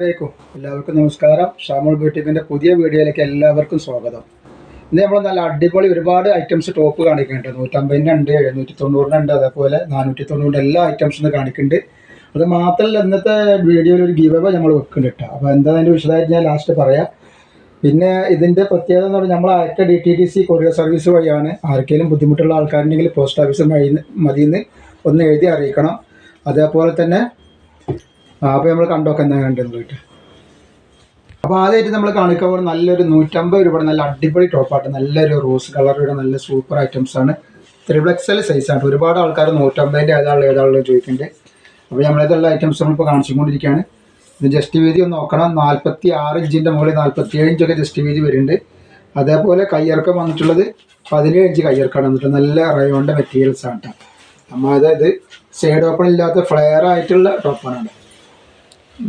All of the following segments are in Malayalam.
എല്ലാവർക്കും നമസ്കാരം. ഷാമുൾ ബ്യൂട്ടിക്കിന്റെ പുതിയ വീഡിയോയിലേക്ക് എല്ലാവർക്കും സ്വാഗതം. ഇന്ന് നമ്മൾ നല്ല അടിപൊളി ഒരുപാട് ഐറ്റംസ് ടോപ്പ് കാണിക്കുന്നുണ്ട്. നൂറ്റമ്പതിന്റെ ഉണ്ട് എഴുന്നൂറ്റി തൊണ്ണൂറിന്റെ ഉണ്ട് അതേപോലെ നാനൂറ്റി തൊണ്ണൂറിന്റെ എല്ലാ ഐറ്റംസും കാണിക്കുന്നുണ്ട്. അത് മാത്രമല്ല ഇന്നത്തെ വീഡിയോയിൽ ഒരു ഗീവ് നമ്മൾ വെക്കുന്നുണ്ട് കേട്ടോ അപ്പോൾ എന്താ അതിന്റെ വിശദമായിട്ട് ഞാൻ ലാസ്റ്റ് പറയാം. പിന്നെ ഇതിന്റെ പ്രത്യേകത എന്ന് പറഞ്ഞാൽ നമ്മൾ അയക്ക D T D C courier service വഴിയാണ് ആർക്കെങ്കിലും ബുദ്ധിമുട്ടുള്ള ആൾക്കാരുണ്ടെങ്കിൽ പോസ്റ്റ് ഓഫീസ് മതി മതിയെന്ന് ഒന്ന് എഴുതി അറിയിക്കണം. അതേപോലെ തന്നെ അപ്പോൾ നമ്മൾ കണ്ടോക്കെ എന്താ കണ്ടിരുന്നു കേട്ടോ. അപ്പോൾ ആദ്യമായിട്ട് നമ്മൾ കാണിക്കാൻ പോകുന്ന നല്ലൊരു നൂറ്റമ്പത് രൂപ നല്ല അടിപൊളി ടോപ്പായിട്ട് നല്ലൊരു റോസ് കളറുടെ നല്ല സൂപ്പർ ഐറ്റംസ് ആണ്. ത്രിബിൾ എക്സൽ സൈസാണ് ഒരുപാട് ആൾക്കാർ നൂറ്റമ്പതിന്റെ ഏതാളും ഏതാളും ചോദിക്കുന്നുണ്ട് അപ്പോൾ നമ്മളേതുള്ള ഐറ്റംസ് നമ്മളിപ്പോൾ കാണിച്ചുകൊണ്ടിരിക്കുകയാണ്. ഇത് ജസ്റ്റ് വീതി ഒന്ന് നോക്കണം. നാൽപ്പത്തി ആറ് ഇഞ്ചിന്റെ മുകളിൽ നാൽപ്പത്തി ഏഴ് ഇഞ്ചൊക്കെ ജസ്റ്റ് വീതി വരുന്നുണ്ട്. അതേപോലെ കയ്യിറക്കം വന്നിട്ടുള്ളത് പതിനേഴ് ഇഞ്ച് കയ്യിറക്കാണ് വന്നിട്ട് നല്ല റയോണിന്റെ മെറ്റീരിയൽസ് ആണ് കേട്ടോ നമ്മൾ അതായത് സൈഡ് ഓപ്പൺ ഇല്ലാത്ത ഫ്ലെയർ ആയിട്ടുള്ള ടോപ്പാണ്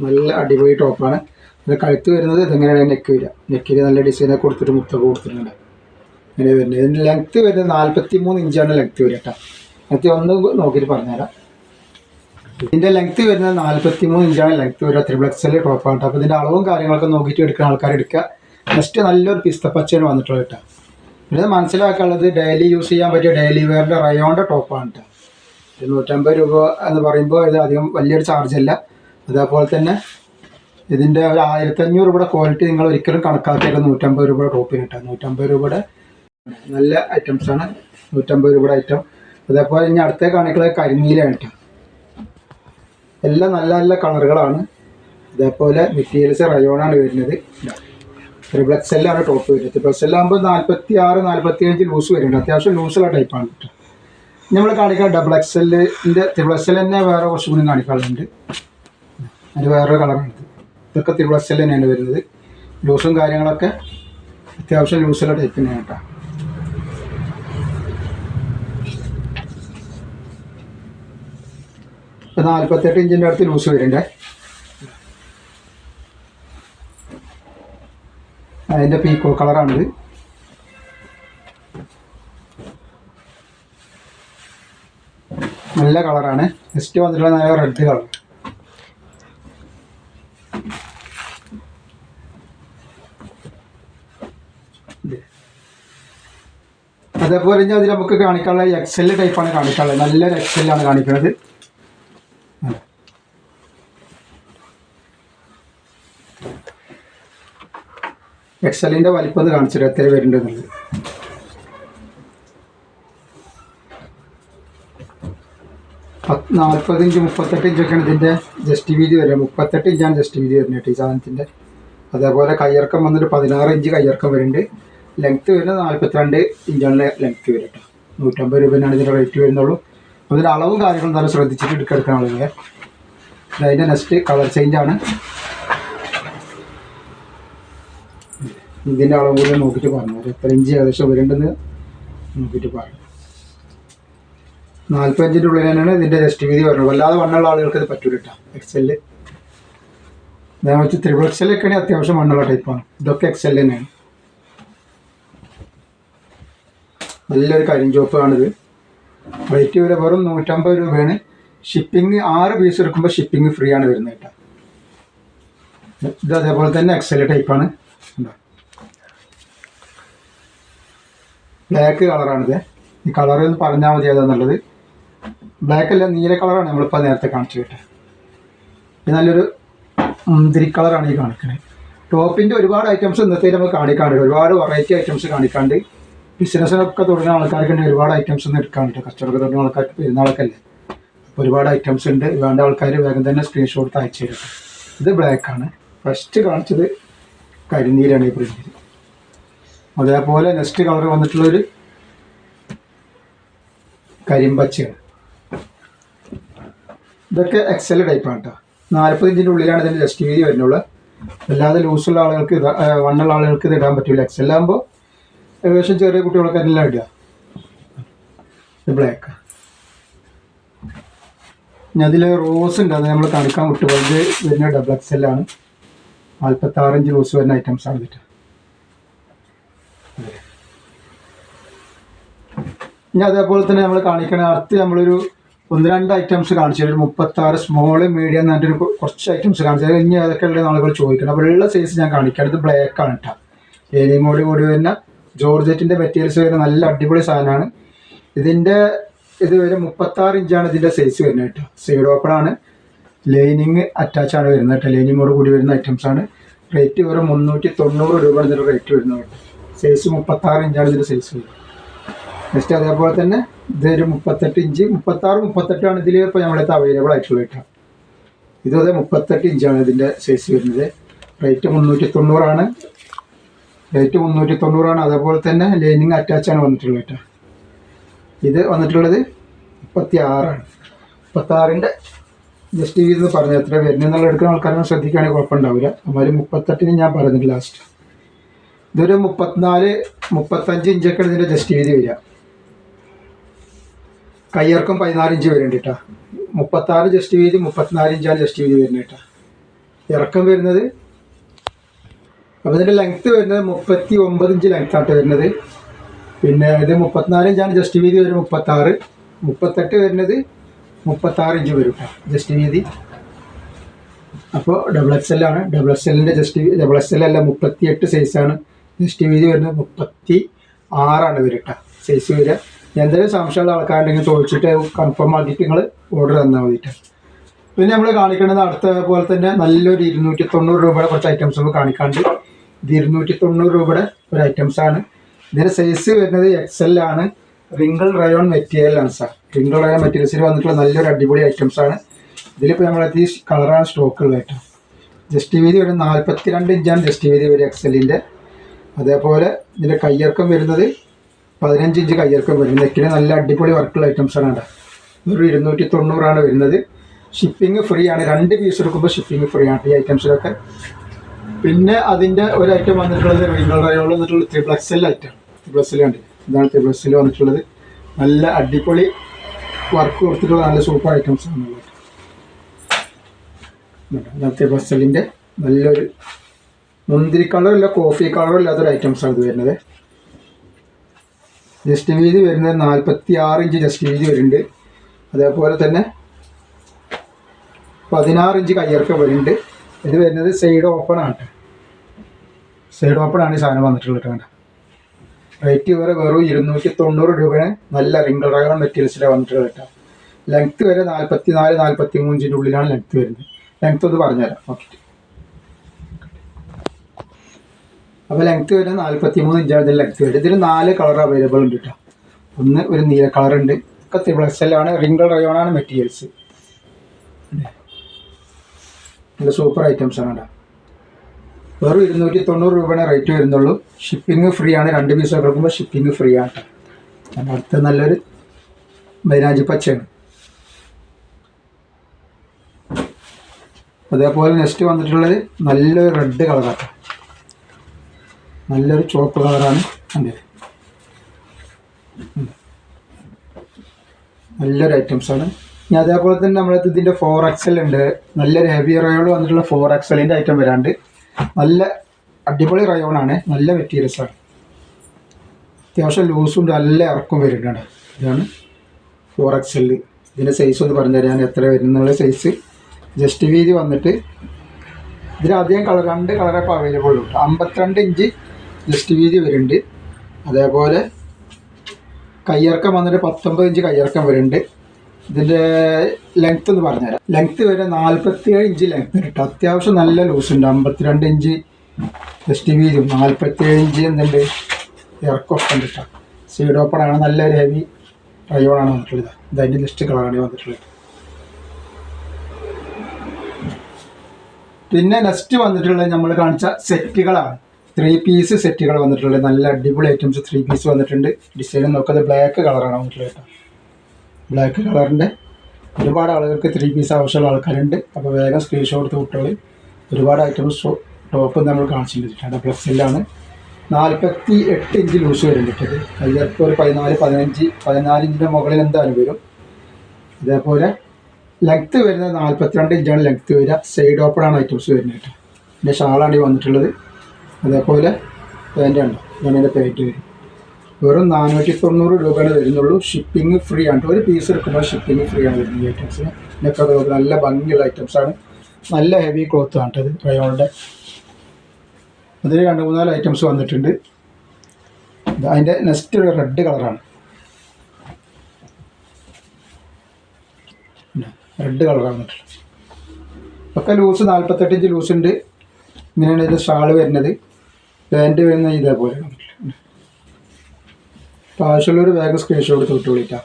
നല്ല അടിപൊളി ടോപ്പാണ് പിന്നെ കഴുത്ത് വരുന്നത് ഇതെങ്ങനെയാണ്? നെക്ക് വരിക നെക്കിൽ നല്ല ഡിസൈനൊക്കെ കൊടുത്തിട്ട് മുത്തൊക്കെ കൊടുത്തിട്ടുണ്ട്. ഇങ്ങനെ വരുന്നത്. ഇതിന്റെ ലെങ്ത്ത് വരുന്നത് നാൽപ്പത്തി മൂന്ന് ഇഞ്ചാണ് ലെങ്ത്ത് വരിക കേട്ടോ ലെങ്ത്ത് ഒന്ന് നോക്കിയിട്ട് പറഞ്ഞുതരാം. ഇതിന്റെ ലെങ്ത്ത് വരുന്നത് നാൽപ്പത്തി മൂന്ന് ഇഞ്ചാണ് ലെങ്ത്ത് വരിക ത്രിപ്ലക്സിൽ ടോപ്പാണ് കേട്ടോ അപ്പോൾ ഇതിന്റെ അളവും കാര്യങ്ങളൊക്കെ നോക്കിയിട്ട് എടുക്കുന്ന ആൾക്കാർ എടുക്കുക. നെക്സ്റ്റ് നല്ലൊരു പിസ്ത പച്ചയാണ് വന്നിട്ടുള്ളത് കേട്ടോ പിന്നെ മനസ്സിലാക്കാനുള്ളത് ഡെയിലി യൂസ് ചെയ്യാൻ പറ്റിയ ഡെയിലി വെയറിന്റെ റയോണിന്റെ ടോപ്പാണ് കേട്ടോ നൂറ്റമ്പത് രൂപ എന്ന് പറയുമ്പോൾ ഇത് അധികം വലിയൊരു ചാർജ് അല്ല. അതേപോലെ തന്നെ ഇതിന്റെ ഒരു ആയിരത്തഞ്ഞൂറ് രൂപയുടെ ക്വാളിറ്റി നിങ്ങൾ ഒരിക്കലും കണക്കാക്കിയാൽ നൂറ്റമ്പത് രൂപയുടെ ടോപ്പിന് കിട്ടുക നൂറ്റമ്പത് രൂപയുടെ നല്ല ഐറ്റംസ് ആണ്. നൂറ്റമ്പത് രൂപയുടെ ഐറ്റം അതേപോലെ ഇനി അടുത്ത കാണിക്കുന്നത് കരിനീലാണ് കേട്ടോ എല്ലാം നല്ല നല്ല കളറുകളാണ് അതേപോലെ മെറ്റീരിയൽസ് റയോണാണ് വരുന്നത്. ട്രിപ്പിൾ എക്സ് എല്ലാണ് ടോപ്പ് വരുന്നത്. ട്രിപ്പിൾ എക്സ് ആകുമ്പോൾ നാൽപ്പത്തി ആറ് നാൽപ്പത്തി അഞ്ച് ലൂസ് വരുന്നുണ്ട് അത്യാവശ്യം ലൂസുള്ള ടൈപ്പാണ് കേട്ടോ നമ്മൾ കാണിക്കാൻ ഡബിൾ എക്സ് എല്ലിന്റെ ട്രിപ്പിൾ എക്സ് എൽ തന്നെ വേറെ കുറച്ചും കൂടി കാണിക്കാറുണ്ട് അതിന് വേറൊരു കളറാണ് ഇതൊക്കെ തിരുവളസൽ തന്നെയാണ് വരുന്നത്. ലൂസും കാര്യങ്ങളൊക്കെ അത്യാവശ്യം ലൂസുള്ള ടൈപ്പ് തന്നെയാണ് കേട്ടോ. ഇപ്പം നാൽപ്പത്തെട്ട് ഇഞ്ചിന്റെ അടുത്ത് ലൂസ് വരുന്നുണ്ടേ. അതിന്റെ പീക്കോ കളറാണിത്. നല്ല കളറാണ്. ജസ്റ്റ് വന്നിട്ടുള്ള നല്ല റെഡ് കളർ. അതേപോലെ ഇനി അതിൽ നമുക്ക് കാണിക്കാനുള്ള എക്സൽ ടൈപ്പാണ് കാണിക്കാനുള്ളത്. നല്ലൊരു എക്സെല്ലാണ് കാണിക്കുന്നത്. എക്സലിന്റെ വലിപ്പം കാണിച്ചിട്ട് എത്ര വരേണ്ടതുണ്ട് പത്ത് നാൽപ്പത് ഇഞ്ച് മുപ്പത്തെട്ട് ഇഞ്ചൊക്കെയാണ് ഇതിന്റെ ജസ്റ്റ് വീതി വരിക. മുപ്പത്തെട്ട് ഇഞ്ചാണ് ജസ്റ്റ് വീതി വരുന്നത് ഈ സാധനത്തിന്റെ അതേപോലെ കയ്യിറക്കം വന്നിട്ട് പതിനാറ് ഇഞ്ച് കയ്യിറക്കം വരുന്നുണ്ട്. ലെങ്ത്ത് വരുന്നത് നാൽപ്പത്തിരണ്ട് ഇഞ്ചാണ് ലെങ്ത്ത് വരും കേട്ടോ നൂറ്റമ്പത് രൂപയാണ് ഇതിന്റെ റേറ്റ് വരുന്നുള്ളൂ. അപ്പോൾ ഇതിന്റെ അളവും കാര്യങ്ങളും നല്ല ശ്രദ്ധിച്ചിട്ട് എടുക്കാൻ ആളുകളെ. അതിന്റെ നെക്സ്റ്റ് കളർ ചേഞ്ച് ആണ്. ഇതിന്റെ അളവ് കൂടി നോക്കിയിട്ട് പറഞ്ഞു എത്ര ഇഞ്ച് ഏകദേശം വരുന്നുണ്ടെന്ന് നോക്കിയിട്ട് പറഞ്ഞു നാൽപ്പത്തഞ്ചിന്റെ ഉള്ളിൽ തന്നെയാണ് ഇതിന്റെ ജസ്റ്റ് വീതി വരുന്നത്. വല്ലാതെ വണ്ണുള്ള ആളുകൾക്ക് ഇത് പറ്റൂല കേട്ടോ എക്സെൽ ഞാൻ വെച്ച് ത്രിബിൾ എക്സെല്ലൊക്കെ ആണെങ്കിൽ അത്യാവശ്യം വണ്ണുള്ള ടൈപ്പാണ് ഇതൊക്കെ എക്സെൽ തന്നെയാണ്. നല്ലൊരു കരിഞ്ചോപ്പാണിത്. റേറ്റ് വരെ വെറും നൂറ്റമ്പത് രൂപയാണ്. ഷിപ്പിംഗ് ആറ് പീസ് എടുക്കുമ്പോൾ ഷിപ്പിംഗ് ഫ്രീ ആണ് വരുന്നത് കേട്ടോ. ഇത് അതേപോലെ തന്നെ എക്സൽ ടൈപ്പാണ് ബ്ലാക്ക് കളറാണിത് ഈ കളർ ഒന്ന് പറഞ്ഞാൽ മതി ഏതാന്നുള്ളത് ബ്ലാക്ക് അല്ല നീല കളറാണ് നമ്മളിപ്പോൾ നേരത്തെ കാണിച്ചു കേട്ടെ. ഇത് നല്ലൊരു മുന്തിരി കളറാണ് ഈ കാണിക്കുന്നത് ടോപ്പിന്റെ ഒരുപാട് ഐറ്റംസ് ഇന്നത്തെ നമുക്ക് കാണിക്കാണ്ട് ഒരുപാട് വെറൈറ്റി ഐറ്റംസ് കാണിക്കാണ്ട് ബിസിനസ്സിനൊക്കെ തുടങ്ങുന്ന ആൾക്കാർക്ക് ഒരുപാട് ഐറ്റംസ് ഒന്നും എടുക്കാനുണ്ട്. കച്ചവടമൊക്കെ തുടങ്ങുന്ന ആൾക്കാർക്ക് പെരുന്നാളൊക്കെയല്ലേ അപ്പോൾ ഒരുപാട് ഐറ്റംസ് ഉണ്ട്. വേണ്ട ആൾക്കാർ വേഗം തന്നെ സ്ക്രീൻഷോട്ട് അയച്ചു തരും. ഇത് ബ്ലാക്ക് ആണ്. ഫസ്റ്റ് കാണിച്ചത് കരിനീരാണ് ഈ പ്രിന്റിൽ അതേപോലെ നെക്സ്റ്റ് കളർ വന്നിട്ടുള്ളൊരു കരിമ്പച്ചയാണ്. ഇതൊക്കെ എക്സൽ ടൈപ്പാണ് കേട്ടോ നാൽപ്പത് ഉള്ളിലാണ് ഇതിന്റെ ജസ്റ്റ് വീതി വരുന്നുള്ളൂ അല്ലാതെ ലൂസുള്ള ആളുകൾക്ക് ഇത് വണ്ണുള്ള ആളുകൾക്ക് ഇത് ഇടാൻ പറ്റില്ല എക്സൽ ആകുമ്പോൾ ഏകദേശം ചെറിയ കുട്ടികളൊക്കെ എല്ലാം ഇടുക. ബ്ലാക്ക് ഇനി അതിൽ റോസ് ഉണ്ട്. അത് നമ്മൾ കാണിക്കാൻ വിട്ടു ഇത് വരുന്ന ഡബിൾ എക്സ് എൽ ആണ്. നാൽപ്പത്താറ് ഇഞ്ച് റോസ് വരുന്ന ഐറ്റംസ് ആണ് ഇതിട്ട് ഇനി അതേപോലെ തന്നെ നമ്മൾ കാണിക്കണ അടുത്ത് നമ്മളൊരു ഒന്ന് രണ്ട് ഐറ്റംസ് കാണിച്ചു ഒരു മുപ്പത്തി ആറ് സ്മോൾ മീഡിയം എന്നിട്ട് ഒരു കുറച്ച് ഐറ്റംസ് കാണിച്ചു ഇനി അതൊക്കെ ഉള്ള നാളുകൾ ചോദിക്കണം. അപ്പോൾ ഉള്ള സൈസ് ഞാൻ കാണിക്കാം. ഇത് ബ്ലാക്ക് ആണ് കേട്ടോ ഏരിയ മോഡി കൂടി വരുന്ന ജോർജറ്റിന്റെ മെറ്റീരിയൽസ് വരുന്ന നല്ല അടിപൊളി സാധനമാണ്. ഇതിന്റെ ഇത് വരെ മുപ്പത്താറ് ഇഞ്ചാണ് ഇതിന്റെ സൈസ് വരുന്നത് കേട്ടോ. സൈഡ് ഓപ്പൺ ആണ്. ലൈനിങ് അറ്റാച്ച് ആണ് വരുന്നത് കേട്ടോ. ലൈനിങ്ങോട് കൂടി വരുന്ന ഐറ്റംസ് ആണ്. റേറ്റ് വെറും മുന്നൂറ്റി തൊണ്ണൂറ് രൂപയാണ് ഇതിന്റെ റേറ്റ് വരുന്നത് കേട്ടോ. സൈസ് മുപ്പത്താറ് ഇഞ്ചാണ് ഇതിന്റെ സൈസ് വരുന്നത്. നെക്സ്റ്റ് അതേപോലെ തന്നെ ഇതൊരു മുപ്പത്തെട്ട് ഇഞ്ച് മുപ്പത്താറ് മുപ്പത്തെട്ടാണ് ഇതിൽ ഇപ്പോൾ നമ്മളടുത്ത് അവൈലബിൾ ആയിട്ടുള്ളത് കേട്ടോ. ഇതും മുപ്പത്തെട്ട് ഇഞ്ചാണ് ഇതിന്റെ സൈസ് വരുന്നത്. റേറ്റ് മുന്നൂറ്റി തൊണ്ണൂറാണ് റേറ്റ് മുന്നൂറ്റി തൊണ്ണൂറാണ് അതേപോലെ തന്നെ ലൈനിങ് അറ്റാച്ചാണ് വന്നിട്ടുള്ളത് കേട്ടോ. ഇത് വന്നിട്ടുള്ളത് മുപ്പത്തി ആറാണ് മുപ്പത്താറിന്റെ ജസ്റ്റ് ഇത് പറഞ്ഞു പറഞ്ഞത് എത്ര വരുന്നെന്നുള്ള എടുക്കുന്ന ആൾക്കാരൊന്നും ശ്രദ്ധിക്കുകയാണെങ്കിൽ കുഴപ്പമുണ്ടാവില്ല. എന്നാലും മുപ്പത്തെട്ടിന് ഞാൻ പറഞ്ഞിട്ട് ലാസ്റ്റ് ഇതൊരു മുപ്പത്തിനാല് മുപ്പത്തഞ്ച് ഇഞ്ചൊക്കെ ഇതിന്റെ ജസ്റ്റ് വീതി വരിക. കയ്യർക്കും പതിനാല് ഇഞ്ച് വരുന്നുണ്ട് കേട്ടോ. മുപ്പത്താറ് ജസ്റ്റ് വീതി മുപ്പത്തിനാല് ഇഞ്ചാണ് ജസ്റ്റ് വീതി വരുന്നത് കേട്ടോ. ഇറക്കം വരുന്നത് അപ്പോൾ ഇതിന്റെ ലെങ്ത്ത് വരുന്നത് മുപ്പത്തി ഒമ്പത് ഇഞ്ച് ലെങ്ത് ആയിട്ട് വരുന്നത്. പിന്നെ ഇത് മുപ്പത്തിനാല് ഇഞ്ചാണ് ജസ്റ്റ് വീതി വരും മുപ്പത്താറ്. മുപ്പത്തെട്ട് വരുന്നത് മുപ്പത്താറ് ഇഞ്ച് വരും ജസ്റ്റ് വീതി. അപ്പോൾ ഡബിൾ എക്സ് എൽ ആണ്. ഡബിൾ എക്സ് എല്ലിന്റെ ജസ്റ്റ് ഡബിൾ എക്സ് എൽ അല്ല മുപ്പത്തി എട്ട് സൈസാണ് ജസ്റ്റ് വീതി വരുന്നത് മുപ്പത്തി ആറാണ് വരട്ട സൈസ് വരിക. എന്തെങ്കിലും സംശയമുള്ള ആൾക്കാരുണ്ടെങ്കിൽ ചോദിച്ചിട്ട് കൺഫേം ആക്കിയിട്ട് നിങ്ങൾ ഓർഡർ തന്നാൽ മതിയിട്ട് പിന്നെ നമ്മൾ കാണിക്കുന്നത് അടുത്ത പോലെ തന്നെ നല്ലൊരു ഇരുന്നൂറ്റി തൊണ്ണൂറ് രൂപയുടെ കുറച്ച് ഐറ്റംസ് കാണിക്കാണ്ട് ഇത് ഇരുന്നൂറ്റി തൊണ്ണൂറ് രൂപയുടെ ഒരു ഐറ്റംസ് ആണ്. ഇതിന്റെ സൈസ് വരുന്നത് എക്സ് എൽ ആണ്. റിങ്കിൾ റയോൺ മെറ്റീരിയൽ ആണ് സാർ റിങ്കിൾ റയോൺ മെറ്റീരിയൽസിൽ വന്നിട്ടുള്ള നല്ലൊരു അടിപൊളി ഐറ്റംസ് ആണ്. ഇതിലിപ്പോൾ നമ്മൾ ഈ കളറാണ് സ്റ്റോക്ക് ഉള്ളത് കേട്ടോ. ജസ്റ്റ് വീതി ഒരു നാൽപ്പത്തി രണ്ട് ഇഞ്ചാണ് ജസ്റ്റ് വീതി വരും എക്സലിന്റെ അതേപോലെ ഇതിന്റെ കയ്യിറക്കം വരുന്നത് പതിനഞ്ച് ഇഞ്ച് കയ്യിറക്കം വരും. നെക്കിന് നല്ല അടിപൊളി വർക്കുള്ള ഐറ്റംസ് ആണ് കേട്ടോ. ഒരു ഇരുന്നൂറ്റി തൊണ്ണൂറാണ് വരുന്നത്. ഷിപ്പിംഗ് ഫ്രീ ആണ്. രണ്ട് പീസ് എടുക്കുമ്പോൾ ഷിപ്പിംഗ് ഫ്രീ ആണ് ഈ ഐറ്റംസിലൊക്കെ പിന്നെ അതിന്റെ ഒരു ഐറ്റം വന്നിട്ടുള്ളത് റിംഗിൾ റയോൾ വന്നിട്ടുള്ള ത്രിബിൾ എക്സൽ ഐറ്റം. ത്രിപ്ലക്സിൽ കണ്ടി ഇതാണ് ത്രിപ്ലക്സിൽ വന്നിട്ടുള്ളത്. നല്ല അടിപൊളി വർക്ക് കൊടുത്തിട്ടുള്ള നല്ല സൂപ്പർ ഐറ്റംസ് ആണ് ത്രിബിൾ എക്സലിന്റെ നല്ലൊരു മുന്തിരി കളറില്ല കോഫി കളറും ഇല്ലാത്തൊരു ഐറ്റംസ് ആണ് ഇത് വരുന്നത്. ജസ്റ്റ് വീതി വരുന്നത് നാൽപ്പത്തി ആറ് ഇഞ്ച് ജസ്റ്റ് വീതി വരുന്നുണ്ട്. അതേപോലെ തന്നെ പതിനാറ് ഇഞ്ച് കയ്യിറക്കം വരുന്നുണ്ട്. ഇത് വരുന്നത് സൈഡ് ഓപ്പൺ ആണ്. സൈഡ് ഓപ്പൺ ആണ് ഈ സാധനം വന്നിട്ടുള്ളത് കേട്ടോ റേറ്റ് വരെ വെറും ഇരുന്നൂറ്റി തൊണ്ണൂറ് രൂപയാണ്. നല്ല റിംഗിൾ റയോൺ മെറ്റീരിയൽസിലാണ് വന്നിട്ടുള്ളത് കേട്ടോ. ലെങ്ത് വരെ നാൽപ്പത്തി നാല് നാൽപ്പത്തി മൂന്നിന്റെ ഉള്ളിലാണ് ലെങ്ത് വരുന്നത്. ലെങ്ത് ഒന്ന് പറഞ്ഞുതരാം. ഓക്കെ അപ്പോൾ ലെങ്ത് വരെ നാൽപ്പത്തി മൂന്ന് ഇഞ്ചാണ് ഇതിൽ ലെങ്ത്ത് വരുന്നത്. ഇതിൽ നാല് കളർ അവൈലബിൾ ഉണ്ട് കേട്ടോ. ഒന്ന് ഒരു നീല കളർ ഉണ്ട്. ഒക്കെ ആണ്. റിംഗിൾ റയോൺ ആണ് മെറ്റീരിയൽസ് നല്ല സൂപ്പർ ഐറ്റംസ് ആണ് കേട്ടോ. വെറും ഇരുന്നൂറ്റി തൊണ്ണൂറ് രൂപയുടെ റേറ്റ് വരുന്നുള്ളൂ. ഷിപ്പിംഗ് ഫ്രീ ആണ്. രണ്ട് പീസ് ഒക്കെ എടുക്കുമ്പോൾ ഷിപ്പിംഗ് ഫ്രീ ആണ് അതിന്റെ നല്ലൊരു മൈനാജി പച്ചയാണ്. അതേപോലെ നെക്സ്റ്റ് വന്നിട്ടുള്ളത് നല്ലൊരു റെഡ് കളറാണ് നല്ലൊരു ചുവപ്പ് കളറാണ് അതിന്റെ. നല്ലൊരു ആണ്. അതേപോലെ തന്നെ നമ്മളത് ഇതിന്റെ ഫോർ എക്സൽ ഉണ്ട്. നല്ലൊരു ഹെവി റയോൾ വന്നിട്ടുള്ള ഫോർ എക്സലിന്റെ ഐറ്റം വരാണ്ട്. നല്ല അടിപൊളി റയോൺ ആണ്. നല്ല മെറ്റീരിയൽസ് ആണ്. അത്യാവശ്യം ലൂസും ഉണ്ട് നല്ല ഇറക്കം വരുന്നുണ്ട്. ഇതാണ് ഫോർ എക്സൽ ഇതിന്റെ സൈസ് ഒന്ന് പറഞ്ഞു തരാൻ എത്ര വരുന്നുള്ള സൈസ് ജസ്റ്റ് വീതി വന്നിട്ട് ഇതിലധികം കളർ രണ്ട് കളറേ അവൈലബിൾ ഉണ്ട്. അമ്പത്തിരണ്ട് ഇഞ്ച് ജസ്റ്റ് വീതി വരുന്നുണ്ട്. അതേപോലെ കയ്യിറക്കം വന്നിട്ട് പത്തൊമ്പത് ഇഞ്ച് കയ്യിറക്കം വരുന്നുണ്ട്. ഇതിന്റെ ലെങ്ത് എന്ന് പറഞ്ഞുതരാം. ലെങ്ത് വരെ നാൽപ്പത്തിയേഴ് ഇഞ്ച് ലെങ്ത് കിട്ടും അത്യാവശ്യം നല്ല ലൂസ് ഉണ്ട്. അമ്പത്തിരണ്ട് ഇഞ്ച് ജസ്റ്റ് വീതിയും നാൽപ്പത്തിയേഴ് ഇഞ്ച് എന്തുണ്ട്? ഇറക്കമൊക്കെ ഉണ്ട് കേട്ടോ സീഡ് ഓപ്പൺ ആണ്. നല്ലൊരു ഹെവി റയോണാണ് വന്നിട്ടുള്ളത്. ഇത് അതിന്റെ ലിസ്റ്റ് കളറാണ് വന്നിട്ടുള്ളത്. പിന്നെ നെക്സ്റ്റ് വന്നിട്ടുള്ളത് നമ്മൾ കാണിച്ച സെറ്റുകളാണ് ത്രീ പീസ് സെറ്റുകൾ വന്നിട്ടുള്ളത്. നല്ല അടിപൊളി ഐറ്റംസ് ത്രീ പീസ് വന്നിട്ടുണ്ട്. ഡിസൈൻ നോക്കുന്നത് ബ്ലാക്ക് കളറാണ് വന്നിട്ടുള്ളത് കേട്ടോ ബ്ലാക്ക് കളറിന്റെ ഒരുപാട് ആളുകൾക്ക് ത്രീ പീസ് ആവശ്യമുള്ള ആൾക്കാരുണ്ട്. അപ്പോൾ വേഗം സ്ക്രീൻഷോട്ട് എടുത്ത് കുട്ടികൾ ഒരുപാട് ഐറ്റംസ് ടോപ്പ് നമ്മൾ കാണിച്ചിട്ടുണ്ട്. പ്ലസ് എല്ലാണ് നാൽപ്പത്തി എട്ട് ഇഞ്ച് ലൂസ് വരുന്നുണ്ട് ഇത്. ചിലപ്പോൾ ഒരു പതിനാല് പതിനഞ്ച് പതിനാല് ഇഞ്ചിന്റെ മുകളിൽ എന്തായാലും വരും. ഇതേപോലെ ലെങ്ത്ത് വരുന്നത് നാൽപ്പത്തിരണ്ട് ഇഞ്ചാണ് ലെങ്ത്ത് വരിക. സൈഡ് ഓപ്പൺ ആണ് ഐറ്റംസ് വരുന്നത് എന്റെ ഷാളാണ് ഈ വന്നിട്ടുള്ളത്. അതേപോലെ പാന്റ് ഉണ്ട് ഇതാണ് എന്റെ പാന്റ് വരും വെറും നാനൂറ്റി തൊണ്ണൂറ് രൂപയാണ് വരുന്നുള്ളൂ. ഷിപ്പിംഗ് ഫ്രീ ആണ്. ഒരു പീസ് എടുക്കുമ്പോൾ ഷിപ്പിംഗ് ഫ്രീ ആണ് വരുന്നത് ഈ ഐറ്റംസിന് ഇതൊക്കെ നല്ല ഭംഗിയുള്ള ഐറ്റംസ് ആണ്. നല്ല ഹെവി ക്ലോത്ത് ആണ് കേട്ടോ ഇത് റയോണിന്റെ അതിൽ രണ്ട് മൂന്നാൽ ഐറ്റംസ് വന്നിട്ടുണ്ട്. അതിന്റെ നെക്സ്റ്റ് ഒരു റെഡ് കളറാണ് റെഡ് കളറാണ് വന്നിട്ടുള്ളത് ഒക്കെ ലൂസ് നാൽപ്പത്തെട്ട് ഇഞ്ച് ലൂസ് ഉണ്ട്. ഇങ്ങനെയാണ് ഇതിന്റെ ഷാൾ വരുന്നത്. പാന്റ് വരുന്നത് ഇതേപോലെ ആവശ്യമുള്ളൊരു വേഗം സ്ക്രീൻഷോട്ട് തൊട്ട് വിളിക്കാം.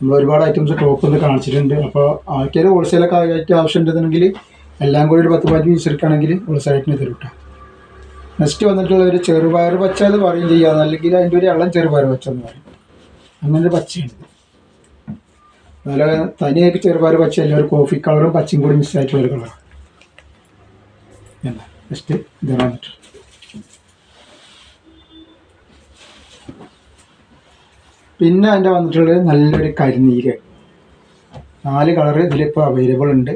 നമ്മൾ ഒരുപാട് ഐറ്റംസ് ടോപ്പ് ഒന്ന് കാണിച്ചിട്ടുണ്ട്. അപ്പോൾ ആൾക്കാർ ഹോൾസെയിലൊക്കെ ആയിട്ട് ആവശ്യമുണ്ടെന്നുണ്ടെങ്കിൽ എല്ലാം കൂടി ഒരു പത്ത് പതിനഞ്ച് പീസ് എടുക്കുകയാണെങ്കിൽ ഹോൾസെയിലായിട്ട് തരും കേട്ടോ നെക്സ്റ്റ് വന്നിട്ടുള്ള ഒരു ചെറുപയർ പച്ച എന്ന് പറയും ചെയ്യാം. അല്ലെങ്കിൽ അതിന്റെ ഒരു ഇളം ചെറുപയർ പച്ച എന്ന് പറയും. അങ്ങനെ ഒരു പച്ചയാണ് നല്ല തനിയായിട്ട് ചെറുപയർ പച്ച അല്ല. ഒരു കോഫി കളറും പച്ചയും കൂടി മിക്സ് ആയിട്ടുള്ള ഒരു കളറാണ് എന്താ നെക്സ്റ്റ് ഇതാണ് പിന്നെ അതിന്റെ വന്നിട്ടുള്ളത് നല്ലൊരു കരിനീര്. നാല് കളർ ഇതിലിപ്പോൾ അവൈലബിൾ ഉണ്ട്.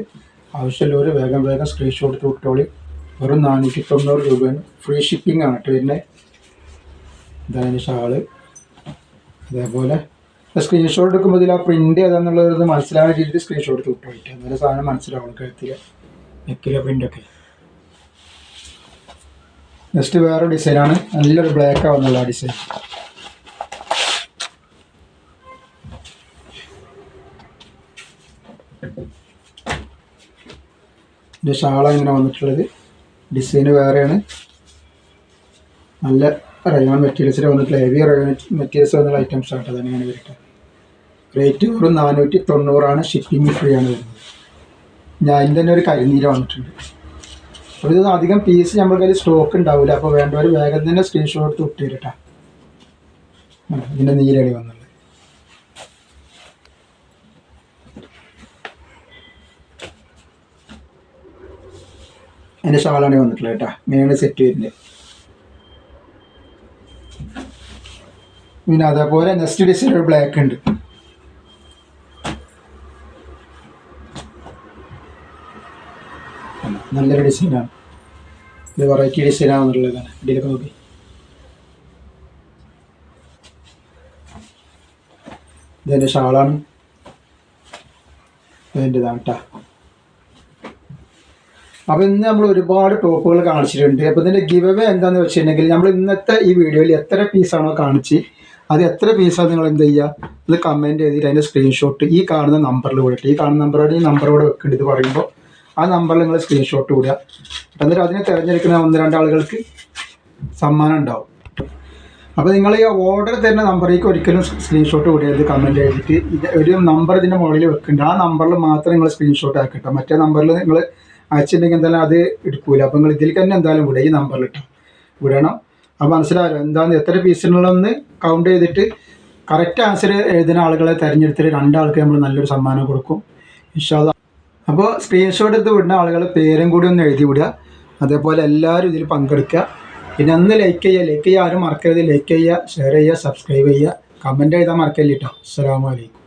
ആവശ്യമുള്ളവർ വേഗം വേഗം സ്ക്രീൻഷോട്ട് എടുത്ത് വിട്ടോളി. വെറും നാനൂറ്റി തൊണ്ണൂറ് രൂപയാണ്. ഫ്രീ ഷിപ്പിംഗ് ആണ് കേട്ടോ പിന്നെ ഇതാണ് ഷാൾ. അതേപോലെ സ്ക്രീൻഷോട്ട് എടുക്കുമ്പോൾ ഇതിൽ ആ പ്രിന്റ് ഏതാണെന്നുള്ളത് മനസ്സിലാവുന്ന രീതിയിൽ സ്ക്രീൻഷോട്ട് എടുത്ത് വിട്ടോളിട്ട് എന്നാലും സാധനം മനസ്സിലാവണം കഴുത്തിലെ നെക്കിലെ പ്രിന്റൊക്കെ നെക്സ്റ്റ് വേറെ ഡിസൈനാണ് നല്ലൊരു ബ്ലാക്ക് ആവുന്നുള്ള ഡിസൈൻ ഇതിന്റെ ഷാളാണ് ഇങ്ങനെ വന്നിട്ടുള്ളത്. ഡിസൈന് വേറെയാണ്. നല്ല റയോൺ മെറ്റീരിയൽസിൽ വന്നിട്ടുള്ള ഹെവി റയോൺ മെറ്റീരിയൽസ് വന്നുള്ള ഐറ്റംസ് ആട്ടോ തന്നെയാണ് ഇങ്ങനെ വരട്ടെ റേറ്റ് വെറും നാനൂറ്റി തൊണ്ണൂറാണ് ഷിപ്പിംഗ് ഫ്രീ ആണ് വരുന്നത്. ഞാൻ തന്നെ ഒരു കരിനീര വന്നിട്ടുണ്ട്. അപ്പോൾ ഇത് അധികം പീസ് നമ്മുടെ കയ്യിൽ സ്റ്റോക്ക് ഉണ്ടാവില്ല അപ്പോൾ വേണ്ടവർ വേഗം തന്നെ സ്ക്രീൻഷോട്ട് എടുത്ത് വിട്ടുതരട്ടാ. ഇതിന്റെ നീരടി വന്നുള്ളത് അതിന്റെ ഷാളാണ് വന്നിട്ടുള്ളത് കേട്ടോ. ഇങ്ങനെയാണ് സെറ്റ് വരുന്നത്. പിന്നെ അതേപോലെ നെക്സ്റ്റ് ഡിസൈൻ ഒരു ബ്ലാക്ക് ഉണ്ട്. നല്ലൊരു ഡിസൈനാണ് ഇത് വെറൈറ്റി ഡിസൈനാണെന്നുള്ളതാണ് ഇതിലൊക്കെ നോക്കി. ഇതിന്റെ ഷാളാണ്. ഇതിന്റെ ഇതാണ് കേട്ടോ അപ്പോൾ ഇന്ന് നമ്മൾ ഒരുപാട് ടോപ്പുകൾ കാണിച്ചിട്ടുണ്ട്. അപ്പോൾ ഇതിന്റെ ഗിവ് അവേ എന്താണെന്ന് വെച്ചിട്ടുണ്ടെങ്കിൽ നമ്മൾ ഇന്നത്തെ ഈ വീഡിയോയിൽ എത്ര പീസാണോ കാണിച്ച് അത് എത്ര പീസാണ് നിങ്ങൾ എന്ത് ചെയ്യുക? ഇത് കമന്റ് ചെയ്തിട്ട് അതിന്റെ സ്ക്രീൻഷോട്ട് ഈ കാണുന്ന നമ്പറിൽ വിടട്ടെ ഈ കാണുന്ന നമ്പറോട് ഈ നമ്പറോട് വെക്കേണ്ടത് പറയുമ്പോൾ ആ നമ്പറിൽ നിങ്ങൾ സ്ക്രീൻഷോട്ട് വിടുക എന്നിട്ട് അതിനെ തിരഞ്ഞെടുക്കുന്ന ഒന്ന് രണ്ടാളുകൾക്ക് സമ്മാനം ഉണ്ടാവും. അപ്പോൾ നിങ്ങൾ ഈ ഓർഡർ തരുന്ന നമ്പറേക്ക് ഒരിക്കലും സ്ക്രീൻഷോട്ട് കൂടിയത് കമന്റ് ചെയ്തിട്ട് ഒരു നമ്പർ ഇതിന്റെ മുകളിൽ വെക്കുന്നുണ്ട് ആ നമ്പറിൽ മാത്രം നിങ്ങൾ സ്ക്രീൻഷോട്ട് ആക്കിട്ടോ മറ്റേ നമ്പറിൽ നിങ്ങൾ അയച്ചിട്ടുണ്ടെങ്കിൽ എന്തായാലും അത് എടുക്കൂല. അപ്പോൾ നിങ്ങൾ ഇതിൽ തന്നെ എന്തായാലും വിടുക ഈ നമ്പറിൽ ഇട്ടോ വിടണം. അപ്പോൾ മനസ്സിലാവും എന്താണെന്ന് എത്ര പീസിനുള്ളതെന്ന് കൗണ്ട് ചെയ്തിട്ട് കറക്റ്റ് ആൻസർ എഴുതുന്ന ആളുകളെ തിരഞ്ഞെടുത്തിട്ട് രണ്ടാൾക്ക് നമ്മൾ നല്ലൊരു സമ്മാനം കൊടുക്കും. ഇൻഷാല്ല അപ്പോൾ സ്ക്രീൻഷോട്ട് എടുത്ത് വിടുന്ന ആളുകൾ പേരും കൂടി ഒന്ന് എഴുതി വിടുക. അതേപോലെ എല്ലാവരും ഇതിൽ പങ്കെടുക്കുക. പിന്നെ അന്ന് ലൈക്ക് ചെയ്യുക. ലൈക്ക് ചെയ്യുക ആരും മറക്കരുത്. ലൈക്ക് ചെയ്യുക ഷെയർ ചെയ്യുക സബ്സ്ക്രൈബ് ചെയ്യുക. കമന്റ് എഴുതാൻ മറക്കല്ലേ കേട്ടോ അസ്സാം വലൈക്കും